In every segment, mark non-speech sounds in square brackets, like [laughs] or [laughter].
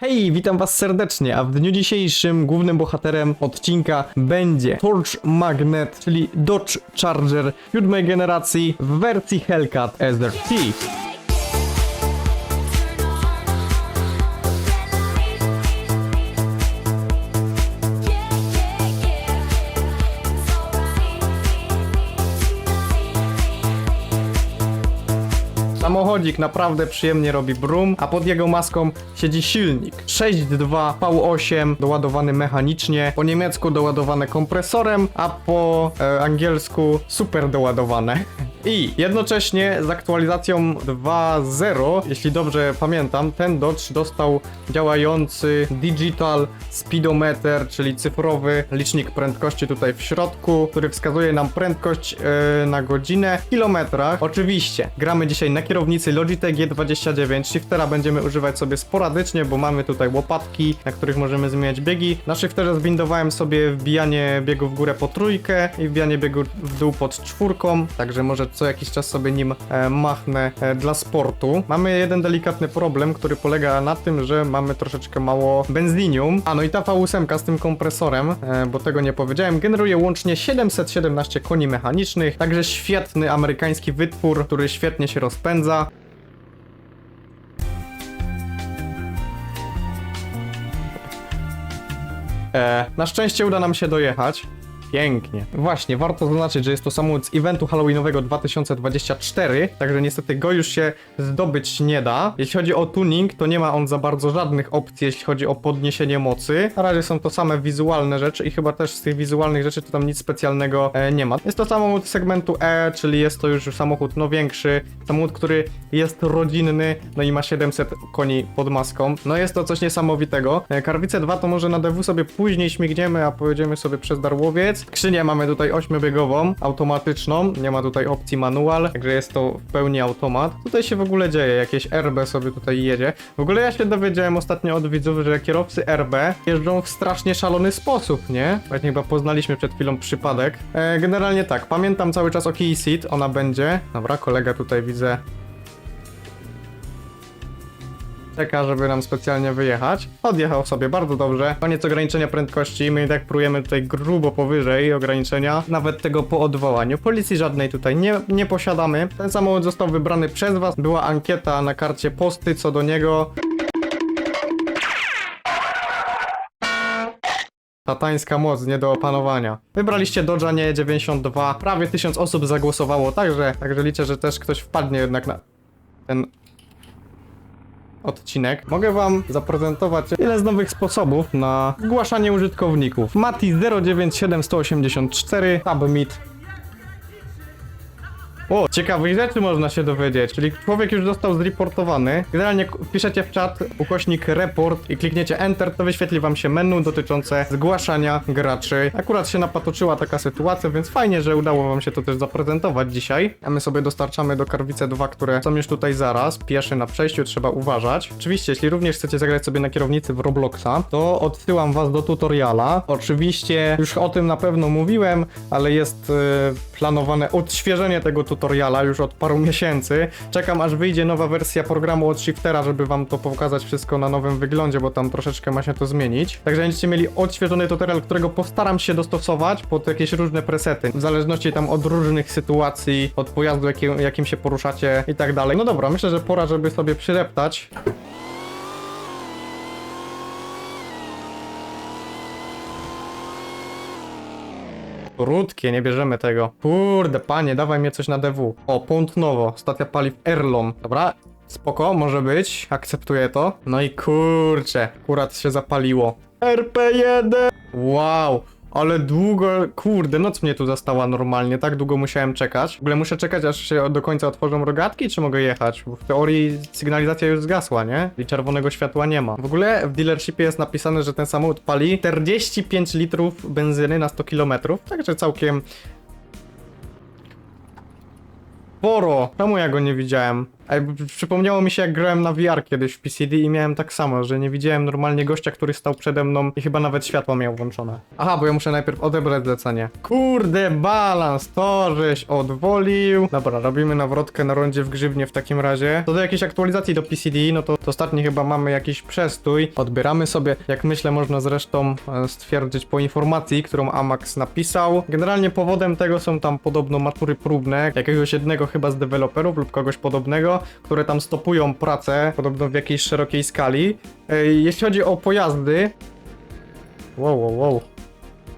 Hej, witam was serdecznie, a w dniu dzisiejszym głównym bohaterem odcinka będzie Torch Magnet, czyli Dodge Charger siódmej generacji w wersji Hellcat SRT. Samochodzik naprawdę przyjemnie robi brum, a pod jego maską siedzi silnik. 6.2 V8 doładowany mechanicznie, po niemiecku doładowane kompresorem, a po e, angielsku super doładowane. [laughs] I jednocześnie z aktualizacją 2.0, jeśli dobrze pamiętam, ten Dodge dostał działający Digital Speedometer, czyli cyfrowy licznik prędkości tutaj w środku, który wskazuje nam prędkość e, na godzinę w kilometrach. Oczywiście, gramy dzisiaj na kierownicy Logitech G29, shiftera będziemy używać sobie sporadycznie, bo mamy tutaj łopatki, na których możemy zmieniać biegi. Na shifterze zwindowałem sobie wbijanie biegu w górę po trójkę i wbijanie biegu w dół pod czwórką, także może co jakiś czas sobie nim e, machnę e, dla sportu. Mamy jeden delikatny problem, który polega na tym, że mamy troszeczkę mało benzinium. A no i ta V8 z tym kompresorem, e, bo tego nie powiedziałem, generuje łącznie 717 koni mechanicznych, także świetny amerykański wytwór, który świetnie się rozpędza. Na szczęście uda nam się dojechać. Pięknie. Właśnie, warto zaznaczyć, że jest to samochód z eventu Halloweenowego 2024, także niestety go już się zdobyć nie da. Jeśli chodzi o tuning, to nie ma on za bardzo żadnych opcji, jeśli chodzi o podniesienie mocy. Na razie są to same wizualne rzeczy i chyba też z tych wizualnych rzeczy to tam nic specjalnego e, nie ma. Jest to samochód segmentu E, czyli jest to już samochód no większy, samochód, który jest rodzinny, no i ma 700 koni pod maską. No jest to coś niesamowitego. E, Karwice 2 to może na DW sobie później śmigniemy, a pojedziemy sobie przez Darłowiec. Skrzynię mamy tutaj 8-biegową, automatyczną, nie ma tutaj opcji manual, także jest to w pełni automat. Tutaj się w ogóle dzieje, jakieś RB sobie tutaj jedzie. W ogóle ja się dowiedziałem ostatnio od widzów, że kierowcy RB jeżdżą w strasznie szalony sposób, nie? Właśnie chyba poznaliśmy przed chwilą przypadek. E, generalnie tak, pamiętam cały czas o Key Seat, ona będzie. Dobra, kolega tutaj widzę czeka, żeby nam specjalnie wyjechać. Odjechał sobie bardzo dobrze. Koniec ograniczenia prędkości. My i tak prujemy tutaj grubo powyżej ograniczenia. Nawet tego po odwołaniu. Policji żadnej tutaj nie, nie posiadamy. Ten samochód został wybrany przez was. Była ankieta na karcie posty co do niego. Satańska moc nie do opanowania. Wybraliście Dodge'a nie 92. Prawie 1000 osób zagłosowało, także, także liczę, że też ktoś wpadnie jednak na ten odcinek, mogę Wam zaprezentować jeden z nowych sposobów na zgłaszanie użytkowników. Mati 097184 Submit. O, ciekawych rzeczy można się dowiedzieć, czyli człowiek już został zreportowany. Generalnie wpiszecie w czat ukośnik report i klikniecie enter, to wyświetli wam się menu dotyczące zgłaszania graczy. Akurat się napatoczyła taka sytuacja, więc fajnie, że udało wam się to też zaprezentować dzisiaj. A my sobie dostarczamy do Karwice 2, które są już tutaj zaraz. Pieszy na przejściu, trzeba uważać. Oczywiście, jeśli również chcecie zagrać sobie na kierownicy w Robloxa, to odsyłam was do tutoriala. Oczywiście już o tym na pewno mówiłem, ale jest e, planowane odświeżenie tego tutoriala już od paru miesięcy. Czekam aż wyjdzie nowa wersja programu od Shiftera, żeby wam to pokazać wszystko na nowym wyglądzie, bo tam troszeczkę ma się to zmienić. Także będziecie mieli odświeżony tutorial, którego postaram się dostosować pod jakieś różne presety, w zależności tam od różnych sytuacji, od pojazdu, jakim, jakim się poruszacie i tak dalej. No dobra, myślę, że pora, żeby sobie przydeptać. Krótkie, nie bierzemy tego. Kurde, panie, dawaj mnie coś na DW. O, Punt Nowo, stacja paliw Erlon. Dobra, spoko, może być, akceptuję to. No i kurczę, akurat się zapaliło. RP1! Wow, ale długo, kurde, noc mnie tu zastała normalnie, tak długo musiałem czekać. W ogóle muszę czekać, aż się do końca otworzą rogatki, czy mogę jechać? Bo w teorii sygnalizacja już zgasła, nie? I czerwonego światła nie ma. W ogóle w dealershipie jest napisane, że ten samochód pali 45 litrów benzyny na 100 km, także całkiem Sporo! Czemu ja go nie widziałem? Przypomniało mi się jak grałem na VR kiedyś w PCD i miałem tak samo, że nie widziałem normalnie gościa, który stał przede mną i chyba nawet światło miał włączone. Aha, bo ja muszę najpierw odebrać zlecenie. Kurde, balans, to żeś odwolił. Dobra, robimy nawrotkę na rondzie w grzybnie w takim razie. Co do jakiejś aktualizacji do PCD, no to, to ostatni chyba mamy jakiś przestój. Odbieramy sobie, jak myślę można zresztą e, stwierdzić po informacji, którą Amax napisał. Generalnie powodem tego są tam podobno matury próbne, jakiegoś jednego chyba z deweloperów lub kogoś podobnego, które tam stopują pracę, podobno w jakiejś szerokiej skali. Jeśli chodzi o pojazdy, Wow, wow, wow.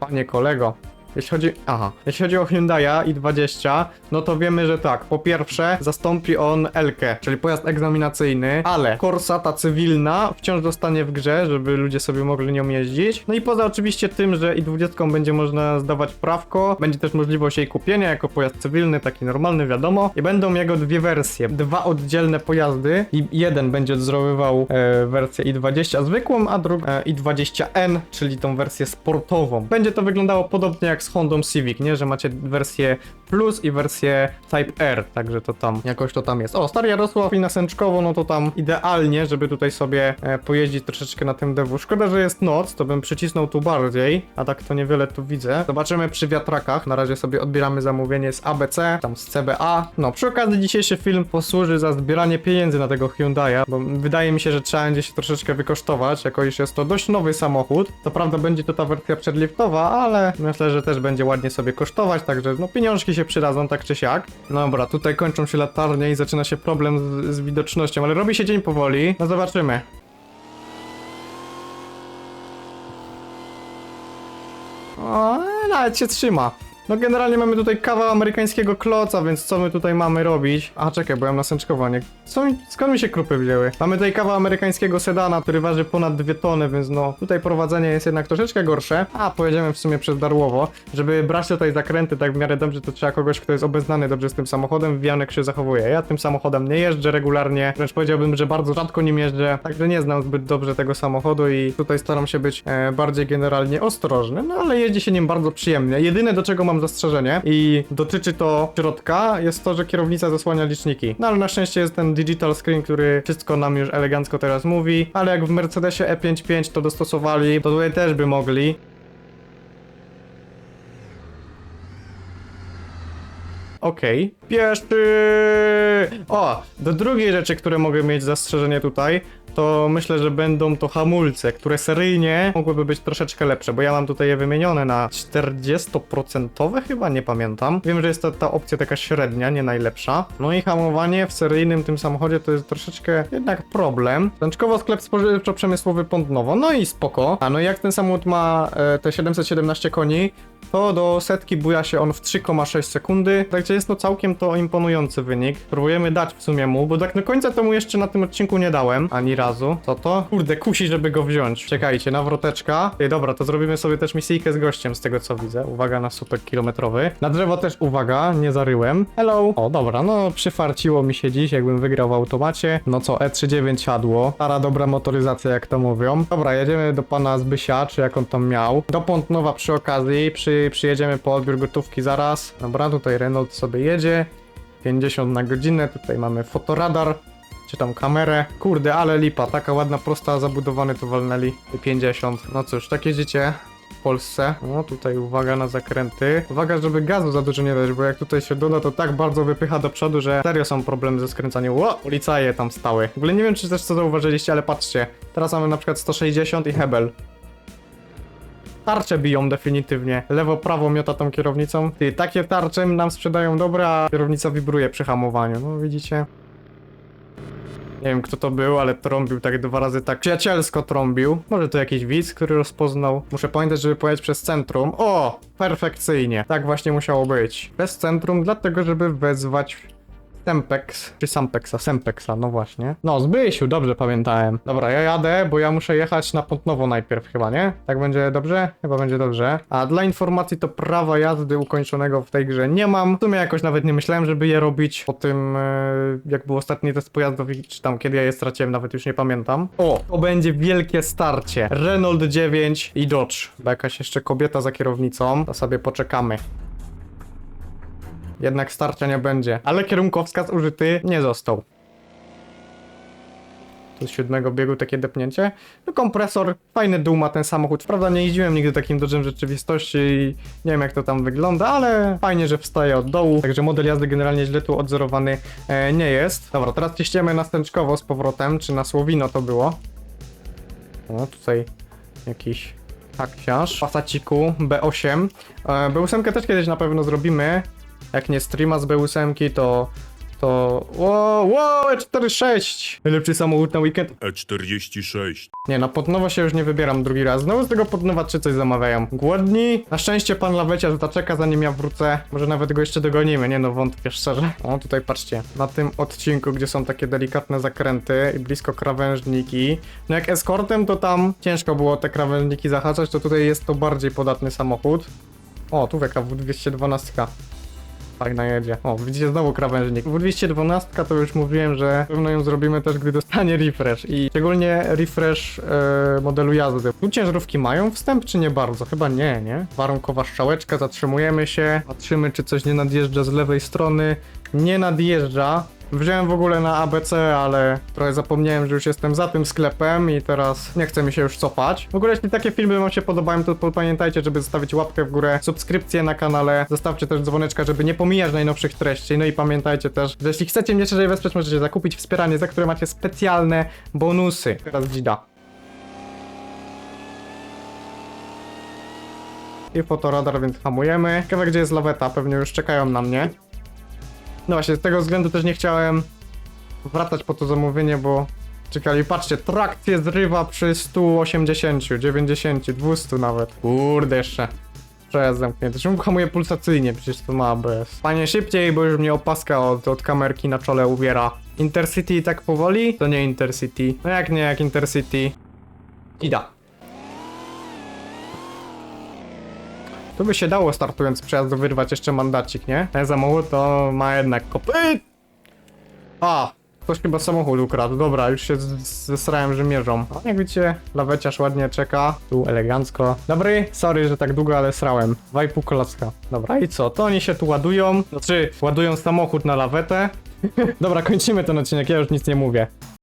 Panie kolego. Jeśli chodzi, aha, jeśli chodzi o Hyundai'a i20, no to wiemy, że tak, po pierwsze zastąpi on Elkę, czyli pojazd egzaminacyjny, ale Corsa ta cywilna wciąż zostanie w grze, żeby ludzie sobie mogli nią jeździć. No i poza oczywiście tym, że i20 będzie można zdawać prawko, będzie też możliwość jej kupienia jako pojazd cywilny, taki normalny, wiadomo. I będą jego dwie wersje, dwa oddzielne pojazdy i jeden będzie odzorowywał e, wersję i20 zwykłą, a drugi e, i20N, czyli tą wersję sportową. Będzie to wyglądało podobnie jak z Hondą Civic, nie? Że macie wersję Plus i wersję Type R, także to tam, jakoś to tam jest. O, stary Jarosław i na Sęczkowo, no to tam idealnie, żeby tutaj sobie e, pojeździć troszeczkę na tym dewu. Szkoda, że jest noc, to bym przycisnął tu bardziej, a tak to niewiele tu widzę. Zobaczymy przy wiatrakach, na razie sobie odbieramy zamówienie z ABC, tam z CBA. No, przy okazji dzisiejszy film posłuży za zbieranie pieniędzy na tego Hyundai'a, bo wydaje mi się, że trzeba będzie się troszeczkę wykosztować, jako iż jest to dość nowy samochód. To prawda będzie to ta wersja przedliftowa, ale myślę, że też będzie ładnie sobie kosztować, także no pieniążki się przydadzą tak czy siak. No dobra, tutaj kończą się latarnie i zaczyna się problem z, z widocznością, ale robi się dzień powoli. No zobaczymy. O, nawet się trzyma. No generalnie mamy tutaj kawał amerykańskiego kloca, więc co my tutaj mamy robić? A czekaj, bo ja mam nasęczkowanie. Co mi, skąd mi się krupy wzięły? Mamy tutaj kawał amerykańskiego sedana, który waży ponad 2 tony, więc no tutaj prowadzenie jest jednak troszeczkę gorsze. A, pojedziemy w sumie przez Darłowo. Żeby brać tutaj zakręty tak w miarę dobrze, to trzeba kogoś, kto jest obeznany dobrze z tym samochodem. Wianek się zachowuje. Ja tym samochodem nie jeżdżę regularnie, wręcz powiedziałbym, że bardzo rzadko nim jeżdżę, także nie znam zbyt dobrze tego samochodu i tutaj staram się być e, bardziej generalnie ostrożny, no ale jeździ się nim bardzo przyjemnie. Jedyne do czego mam zastrzeżenie i dotyczy to środka, jest to, że kierownica zasłania liczniki. No ale na szczęście jest ten digital screen, który wszystko nam już elegancko teraz mówi, ale jak w Mercedesie E55 to dostosowali, to tutaj też by mogli. Okej. Pieszy! O, do drugiej rzeczy, które mogę mieć zastrzeżenie tutaj, to myślę, że będą to hamulce, które seryjnie mogłyby być troszeczkę lepsze, bo ja mam tutaj je wymienione na 40% chyba, nie pamiętam. Wiem, że jest to ta opcja taka średnia, nie najlepsza. No i hamowanie w seryjnym tym samochodzie to jest troszeczkę jednak problem. Ręczkowo sklep spożywczo-przemysłowy Pątnowo, no i spoko. A no i jak ten samochód ma e, te 717 koni, to do setki buja się on w 3,6 sekundy, także jest to całkiem to imponujący wynik. Próbujemy dać w sumie mu, bo tak do końca to mu jeszcze na tym odcinku nie dałem, ani razu. Co to? Kurde, kusi, żeby go wziąć. Czekajcie, nawroteczka. Ej, dobra, to zrobimy sobie też misyjkę z gościem, z tego co widzę. Uwaga na słupek kilometrowy. Na drzewo też uwaga, nie zaryłem. Hello. O, dobra, no przyfarciło mi się dziś, jakbym wygrał w automacie. No co, E39 siadło. Stara dobra motoryzacja, jak to mówią. Dobra, jedziemy do pana Zbysia, czy jak on tam miał. Do Pątnowa przy okazji, przy, przyjedziemy po odbiór gotówki zaraz. Dobra, tutaj Renault sobie jedzie. 50 na godzinę, tutaj mamy fotoradar, czy tam kamerę. Kurde, ale lipa, taka ładna, prosta, zabudowany to walnęli. 50. No cóż, tak jedziecie w Polsce. No tutaj uwaga na zakręty. Uwaga, żeby gazu za dużo nie dać, bo jak tutaj się doda, to tak bardzo wypycha do przodu, że serio są problemy ze skręcaniem. Ło, policaje tam stały. W ogóle nie wiem, czy też co zauważyliście, ale patrzcie. Teraz mamy na przykład 160 i Hebel. Tarcze biją definitywnie. Lewo, prawo miota tą kierownicą. Ty, takie tarcze nam sprzedają dobre, a kierownica wibruje przy hamowaniu. No widzicie? Nie wiem kto to był, ale trąbił tak dwa razy tak przyjacielsko trąbił. Może to jakiś widz, który rozpoznał. Muszę pamiętać, żeby pojechać przez centrum. O! Perfekcyjnie. Tak właśnie musiało być. Bez centrum, dlatego żeby wezwać Sempex, czy Sampexa, Sempexa, no właśnie. No, Zbysiu, dobrze pamiętałem. Dobra, ja jadę, bo ja muszę jechać na Pątnowo najpierw chyba, nie? Tak będzie dobrze? Chyba będzie dobrze. A dla informacji to prawa jazdy ukończonego w tej grze nie mam. W sumie jakoś nawet nie myślałem, żeby je robić po tym, e, jak był ostatni test pojazdów, i- czy tam kiedy ja je straciłem, nawet już nie pamiętam. O, to będzie wielkie starcie. Renault 9 i Dodge. Bo jakaś jeszcze kobieta za kierownicą, to sobie poczekamy. Jednak starcia nie będzie. Ale kierunkowskaz użyty nie został. Z siódmego biegu takie depnięcie. No kompresor, fajny dół ma ten samochód. Prawda nie jeździłem nigdy takim w rzeczywistości i nie wiem jak to tam wygląda, ale fajnie, że wstaje od dołu. Także model jazdy generalnie źle tu odzorowany e, nie jest. Dobra, teraz ciśniemy nastęczkowo z powrotem, czy na Słowino to było. O, tutaj jakiś taksiarz. Pasaciku B8. E, B8 też kiedyś na pewno zrobimy. Jak nie streama z B8, to... To... Wow, wow, E46! Najlepszy samochód na weekend. E46. Nie, na Podnowo się już nie wybieram drugi raz. Znowu z tego Podnowa czy coś zamawiają. Głodni? Na szczęście pan Laweciarz zaczeka zanim ja wrócę. Może nawet go jeszcze dogonimy, nie no wątpię szczerze. O, tutaj patrzcie. Na tym odcinku, gdzie są takie delikatne zakręty i blisko krawężniki. No jak eskortem to tam ciężko było te krawężniki zahaczać, to tutaj jest to bardziej podatny samochód. O, tu jaka W212. Fajna jedzie. O, widzicie znowu krawężnik. W212 to już mówiłem, że pewno ją zrobimy też, gdy dostanie refresh. I szczególnie refresh e, modelu jazdy. Tu ciężarówki mają wstęp, czy nie bardzo? Chyba nie, nie? Warunkowa strzałeczka, zatrzymujemy się. Patrzymy, czy coś nie nadjeżdża z lewej strony. Nie nadjeżdża. Wziąłem w ogóle na ABC, ale trochę zapomniałem, że już jestem za tym sklepem i teraz nie chce mi się już cofać. W ogóle jeśli takie filmy wam się podobają, to pamiętajcie, żeby zostawić łapkę w górę, subskrypcję na kanale, zostawcie też dzwoneczka, żeby nie pomijać najnowszych treści. No i pamiętajcie też, że jeśli chcecie mnie szerzej wesprzeć, możecie zakupić wspieranie, za które macie specjalne bonusy. Teraz dzida. I fotoradar, więc hamujemy. Ciekawe, gdzie jest laweta, pewnie już czekają na mnie. No właśnie, z tego względu też nie chciałem wracać po to zamówienie, bo czekali, patrzcie, trakcję zrywa przy 180, 90, 200 nawet. Kurde jeszcze. Przejazd zamknięty. Czemu hamuje pulsacyjnie? Przecież to ma ABS. Panie szybciej, bo już mnie opaska od, od kamerki na czole uwiera. Intercity i tak powoli? To nie Intercity. No jak nie, jak Intercity. Ida. Tu by się dało startując z przejazdu wyrwać jeszcze mandacik, nie? Ten samochód to ma jednak kopyt. A, ktoś chyba samochód ukradł. Dobra, już się zesrałem, że mierzą. A jak widzicie, laweciarz ładnie czeka. Tu elegancko. Dobry, sorry, że tak długo, ale srałem. 2,5 kolacka. Dobra, i co? To oni się tu ładują. Znaczy, ładują samochód na lawetę. [laughs] Dobra, kończymy ten odcinek, ja już nic nie mówię.